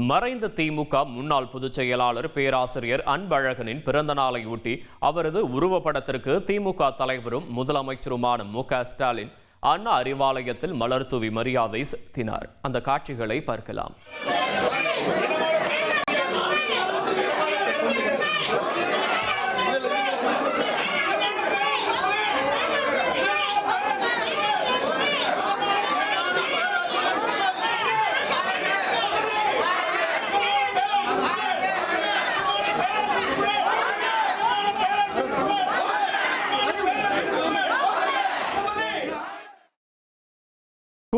மறைந்த திமுக முன்னாள் பொதுச் செயலாளர் பேராசிரியர் அன்பழகனின் பிறந்த நாளையொட்டி அவரது உருவப்படத்திற்கு திமுக தலைவரும் முதலமைச்சருமான மு ஸ்டாலின் அண்ணா அறிவாலயத்தில் மலர் தூவி மரியாதை செலுத்தினார். அந்த காட்சிகளை பார்க்கலாம்.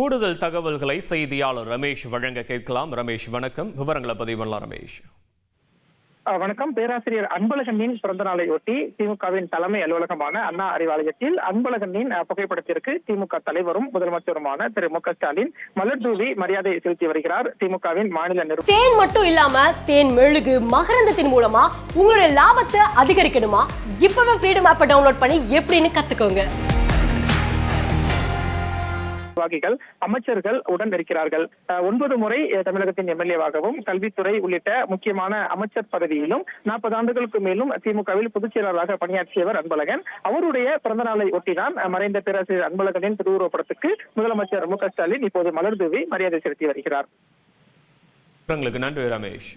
கூடுதல் தகவல்களை செய்தியாளர் ரமேஷ் வழங்க கேட்கலாம். ரமேஷ் வணக்கம். விவரங்களை பதிவு பண்ணலாம் ரமேஷ். வணக்கம். பேராசிரியர் அன்பழகனின் பிறந்த நாளையொட்டி திமுகவின் தலைமை அலுவலகமான அண்ணா அறிவாலயத்தில் அன்பழகனின் புகைப்படத்திற்கு திமுக தலைவரும் முதலமைச்சருமான திரு. மு. க. ஸ்டாலின் மலர் தூவி மரியாதை செலுத்தி வருகிறார். திமுகவின் மாநில நிர்வாகி தேன் மட்டும் இல்லாம தேன் மெழுகு மகரந்தத்தின் மூலமா உங்களுடைய லாபத்தை அதிகரிக்கணுமா? இப்பவே ஃப்ரீடம் ஆப்பை டவுன்லோட் பண்ணி எப்படின்னு கத்துக்கோங்க. நிர்வாகிகள் அமைச்சர்கள் உடன் இருக்கிறார்கள் ஒன்பது முறை தமிழகத்தின் எம்எல்ஏவாகவும் கல்வித்துறை உள்ளிட்ட முக்கியமான அமைச்சர் பதவியிலும் நாற்பது ஆண்டுகளுக்கு மேலும் திமுகவில் பொதுச் செயலாளராக பணியாற்றியவர் அன்பழகன். அவருடைய பிறந்த நாளை ஒட்டிதான் மறைந்த பேராசிரியர் அன்பழகனின் திருவுருவப்படத்துக்கு முதலமைச்சர் மு க ஸ்டாலின் இப்போது மலர் தூவி மரியாதை செலுத்தி வருகிறார். நன்றி ரமேஷ்.